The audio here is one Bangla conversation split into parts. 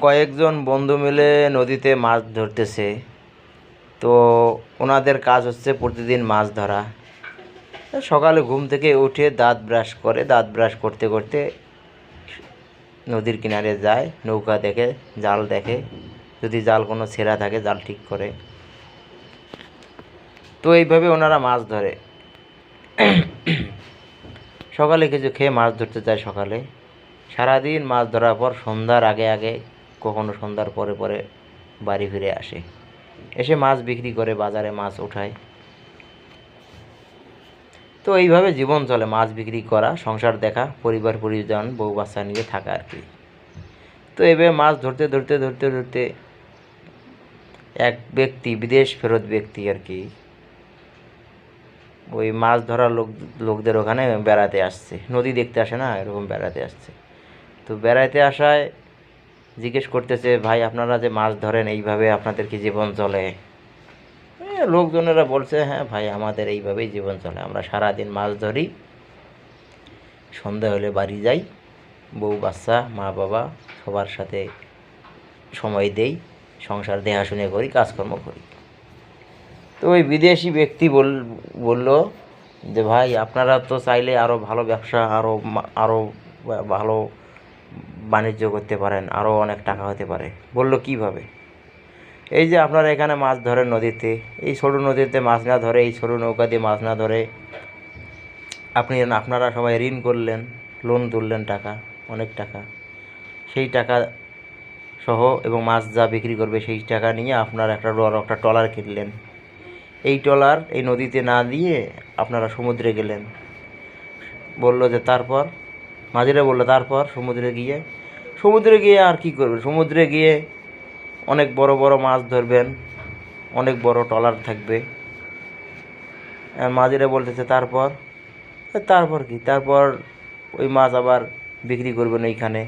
কয়েকজন বন্ধু মিলে নদীতে মাছ ধরতেছে। তো ওনাদের কাজ হচ্ছে প্রতিদিন মাছ ধরা। সকালে ঘুম থেকে উঠে দাঁত ব্রাশ করে, দাঁত ব্রাশ করতে করতে নদীর কিনারে যায়, নৌকা দেখে, জাল দেখে। যদি জাল কোনো ছেঁড়া থাকে, জাল ঠিক করে। তো এইভাবে ওনারা মাছ ধরে। সকালে কিছু খেয়ে মাছ ধরতে যায় সকালে। সারাদিন মাছ ধরার পর সন্ধ্যার আগে আগে কখনো সন্ধ্যার পরে পরে বাড়ি ফিরে আসে। এসে মাছ বিক্রি করে, বাজারে মাছ ওঠায় তো এইভাবে জীবন চলে, মাছ বিক্রি করা, সংসার দেখা, পরিবার, পরিজন, বউ, বাচ্চা নিয়ে থাকা আর কি। তো এভাবে মাছ ধরতে ধরতে ধরতে ধরতে এক ব্যক্তি, বিদেশ ফেরত ব্যক্তি আর কি, ওই মাছ ধরার লোক, লোকদের ওখানে বেড়াতে আসছে। নদী দেখতে আসে না? এরকম বেড়াতে আসছে। তো বেড়াতে আসায় জিজ্ঞেস করতেছে, ভাই, আপনারা যে মাছ ধরেন, এইভাবে আপনাদের কি জীবন চলে? লোকজনেরা বলছে হ্যাঁ ভাই, আমাদের এইভাবেই জীবন চলে। আমরা সারাদিন মাছ ধরি, সন্ধ্যা হলে বাড়ি যাই, বউ, বাচ্চা, মা, বাবা, সবার সাথে সময় দেই, সংসার দেখাশুনে করি, কাজকর্ম করি। তো ওই বিদেশি ব্যক্তি বল, বলল যে, ভাই, আপনারা তো চাইলে আরও ভালো ব্যবসা আরও আরও ভালো বাণিজ্য করতে পারেন আরও অনেক টাকা হতে পারে। বলল, কীভাবে? এই যে আপনারা এখানে মাছ ধরেন নদীতে, এই ছোটো নদীতে মাছ না ধরে, এই ছোটো নৌকা দিয়ে মাছ না ধরে, আপনি আপনারা সবাই ঋণ করলেন, লোন তুললেন টাকা, অনেক টাকা। সেই টাকা সহ এবং মাছ যা বিক্রি করবে সেই টাকা নিয়ে আপনার একটা একটা ট্রলার কিনলেন। এই ট্রলার এই নদীতে না দিয়ে আপনারা সমুদ্রে গেলেন। বলল যে, তারপর? মাঝিরা বলল, তারপর সমুদ্রে গিয়ে সমুদ্রে গিয়ে আর কি করবে সমুদ্রে গিয়ে অনেক বড় বড় মাছ ধরবেন, অনেক বড় ট্রলার থাকবে। মাঝিরা বলতেছে, তারপর? তারপর কি? তারপর ওই মাছ আবার বিক্রি করবেন এইখানে।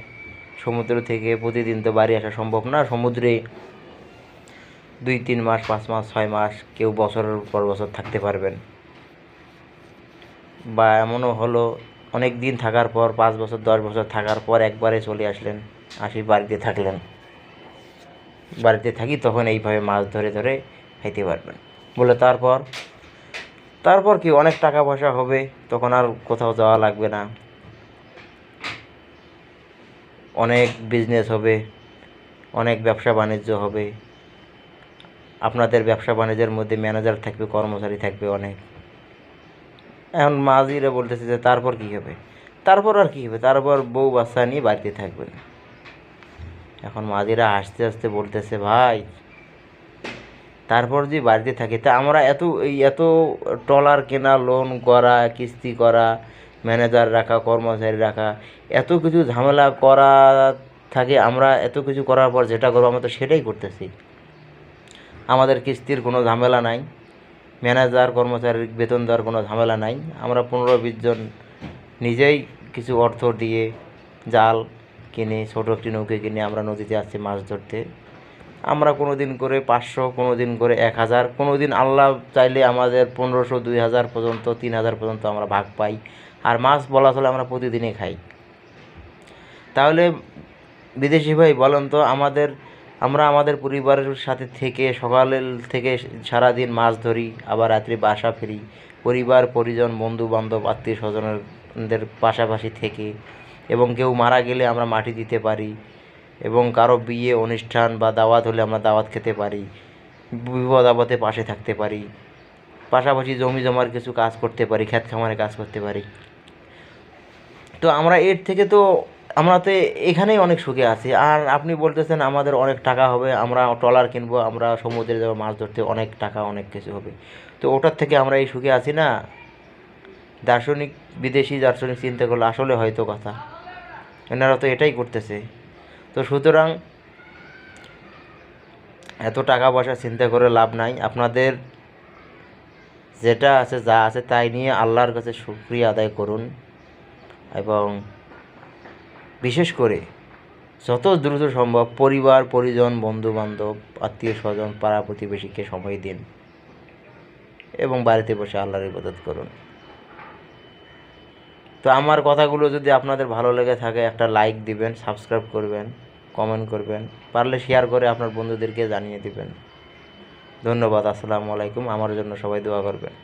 সমুদ্র থেকে প্রতিদিন তো বাড়ি আসা সম্ভব না। সমুদ্রে দুই, তিন মাস, পাঁচ মাস, ছয় মাস কেউ বছরের পর বছর থাকতে পারবেন। বা এমনও হলো অনেক দিন থাকার পর, পাঁচ বছর, দশ বছর থাকার পর একবারে চলে আসলেন, আসি বাড়িতে থাকলেন। বাড়িতে থাকি তখন এইভাবে মাছ ধরে ধরে খাইতে পারবেন। বলে তারপর? তারপর কি, অনেক টাকা পয়সা হবে, তখন আর কোথাও যাওয়া লাগবে না। অনেক বিজনেস হবে, অনেক ব্যবসা বাণিজ্য হবে। আপনাদের ব্যবসা বাণিজ্যের মধ্যে ম্যানেজার থাকবে, কর্মচারী থাকবে অনেক। এখন মাঝিরা বলতেছে যে, তারপর কি হবে? তারপর আর কি হবে? তারপর বউ বাচ্চা নিয়ে বাড়িতে থাকবেন এখন মাঝিরা হাসতে হাসতে বলতেছে, ভাই, তারপর যে বাড়িতে থাকি, তা আমরা এত, এই এত ট্রলার কেনা লোন করা, কিস্তি করা ম্যানেজার রাখা, কর্মচারী রাখা, এত কিছু ঝামেলা করা থাকে, আমরা এত কিছু করার পর যেটা করব, আমরা তো সেটাই করতেছি। আমাদের কিস্তির কোনো ঝামেলা নাই। ম্যানেজার, কর্মচারীর বেতন দেওয়ার কোনো ঝামেলা নাই। আমরা পনেরো বিশ জন নিজেই কিছু অর্থ দিয়ে জাল কিনে, ছোটো একটি নৌকে কিনে আমরা নদীতে আসছি মাছ ধরতে। আমরা কোনো দিন করে পাঁচশো কোনো দিন করে এক হাজার কোনো দিন আল্লাহ চাইলে আমাদের পনেরোশো, দুই হাজার পর্যন্ত, তিন হাজার পর্যন্ত আমরা ভাগ পাই। আর মাছ বলা চলে আমরা প্রতিদিনই খাই। তাহলে বিদেশি ভাই বলেন তো, আমাদের আমরা আমাদের পরিবারের সাথে থেকে, সকালের থেকে সারাদিন মাছ ধরি, আবার রাত্রি বাসা ফিরি। পরিবার, পরিজন বন্ধু বান্ধব আত্মীয় স্বজনদের পাশাপাশি থেকে এবং কেউ মারা গেলে আমরা মাটি দিতে পারি এবং কারও বিয়ে, অনুষ্ঠান বা দাওয়াত হলে আমরা দাওয়াত খেতে পারি, বিপদ আপদে পাশে থাকতে পারি, পাশাপাশি জমি জমার কিছু কাজ করতে পারি, ক্ষেত খামারে কাজ করতে পারি। তো আমরা এর থেকে তো আমরা তো এখানেই অনেক সুখে আছি। আর আপনি বলতেছেন আমাদের অনেক টাকা হবে, আমরা ট্রলার কিনবো, আমরা সমুদ্রে যাব, মাছ ধরতে, অনেক টাকা, অনেক কিছু হবে। তো ওটার থেকে আমরা এই সুখে আছি না? দার্শনিক, বিদেশি দার্শনিক চিন্তা করলে আসলে হয়তো কথা। এনারা তো এটাই করতেছে। তো সুতরাং এত টাকা পয়সা চিন্তা করে লাভ নাই। আপনাদের যেটা আছে, যা আছে, তাই নিয়ে আল্লাহর কাছে শুক্রিয়া আদায় করুন। এবং বিশেষ করে যত দ্রুত সম্ভব পরিবার, পরিজন বন্ধু বান্ধব আত্মীয় স্বজন পাড়া প্রতিবেশীকে সময় দিন এবং বাড়িতে বসে আল্লাহর ইবাদত করুন। তো আমার কথাগুলো যদি আপনাদের ভালো লেগে থাকে, একটা লাইক দিবেন সাবস্ক্রাইব করবেন কমেন্ট করবেন, পারলে শেয়ার করে আপনার বন্ধুদেরকে জানিয়ে দিবেন। ধন্যবাদ, আসসালামু আলাইকুম, আমার জন্য সবাই দোয়া করবেন।